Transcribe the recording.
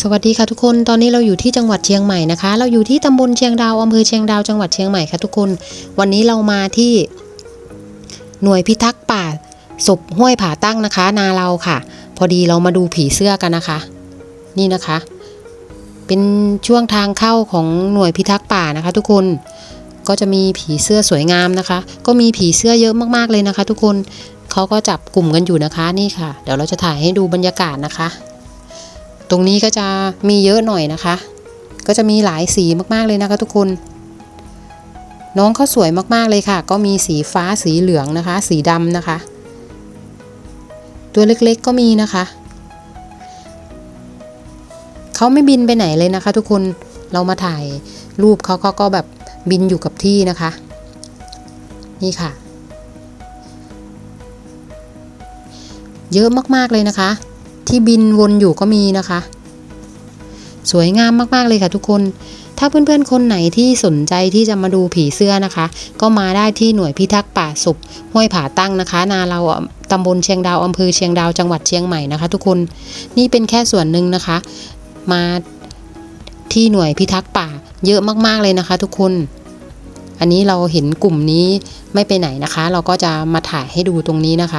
สวัสดีค่ะทุกคนตอนนี้เราอยู่ที่จังหวัดเชียงใหม่นะคะ เราอยู่ที่ตำบลเชียงดาวอำเภอเชียงดาวจังหวัดเชียงใหม่ค่ะทุกคน วันนี้เรามาที่หน่วยพิทักษ์ป่าศพห้วยผาตั้งนะคะ นาเราค่ะ พอดีเรามาดูผีเสื้อกันนะคะ นี่นะคะ เป็นช่วงทางเข้าของหน่วยพิทักษ์ป่านะคะ ทุกคนก็จะมีผีเสื้อสวยงามนะคะ ก็มีผีเสื้อเยอะมากๆเลยนะคะ ทุกคนเขาก็จับกลุ่มกันอยู่นะคะนี่ค่ะ เดี๋ยวเราจะถ่ายให้ดูบรรยากาศนะคะ ตรงนี้ก็จะมีเยอะหน่อยนะคะ ก็จะมีหลายสีมากๆเลยนะคะทุกคน น้องเขาสวยมากๆเลยค่ะ ก็มีสีฟ้าสีเหลืองนะคะ สีดำนะคะ ตัวเล็กๆก็มีนะคะเขาไม่บินไปไหนเลยนะคะ ทุกคนเรามาถ่ายรูปเขาเขาก็แบบบินอยู่กับที่นะคะ นี่ค่ะ เยอะมากๆเลยนะคะ ที่บินวนอยู่ก็มีนะคะ สวยงามมากๆเลยค่ะทุกคน ถ้าเพื่อนๆคนไหนที่สนใจที่จะมาดูผีเสื้อนะคะ ก็มาได้ที่หน่วยพิทักษ์ป่าศพห้วยผาตั้งนะคะ นาเราตำบลเชียงดาวอำเภอเชียงดาวจังหวัดเชียงใหม่นะคะ ทุกคนนี่เป็นแค่ส่วนหนึ่งนะคะ มาที่หน่วยพิทักษ์ป่าเยอะมากๆเลยนะคะ ทุกคน อันนี้เราเห็นกลุ่มนี้ไม่ไปไหนนะคะ เราก็จะมาถ่ายให้ดูตรงนี้นะคะ